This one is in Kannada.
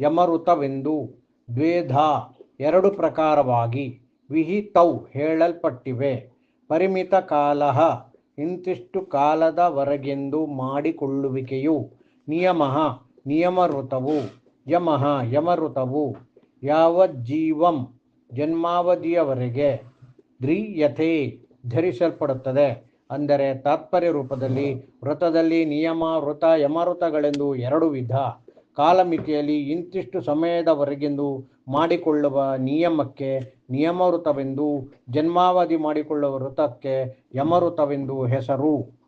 ಯಮಋತವೆಂದು ದ್ವೇಧ ಎರಡು ಪ್ರಕಾರವಾಗಿ ವಿಹಿತೌ ಹೇಳಲ್ಪಟ್ಟಿವೆ. ಪರಿಮಿತ ಕಾಲ ಇಂತಿಷ್ಟು ಕಾಲದವರೆಗೆಂದು ಮಾಡಿಕೊಳ್ಳುವಿಕೆಯು ನಿಯಮ ನಿಯಮಋತವು ಯಮಃ ಯಮಋತವು ಯಾವಜ್ಜೀವಂ ಜನ್ಮಾವಧಿಯವರೆಗೆ ಧ್ರಿಯತೆ ಧರಿಸಲ್ಪಡುತ್ತದೆ. ಅಂದರೆ ತಾತ್ಪರ್ಯ ರೂಪದಲ್ಲಿ ವೃತದಲ್ಲಿ ನಿಯಮ ವೃತ ಯಮಋತಗಳೆಂದು ಎರಡು ವಿಧ. ಕಾಲಮಿತಿಯಲ್ಲಿ ಇಂತಿಷ್ಟು ಸಮಯದವರೆಗೆಂದು ಮಾಡಿಕೊಳ್ಳುವ ನಿಯಮಕ್ಕೆ ನಿಯಮವೃತವೆಂದು ಜನ್ಮಾವಧಿ ಮಾಡಿಕೊಳ್ಳುವ ವೃತಕ್ಕೆ ಯಮವೃತವೆಂದು ಹೆಸರು.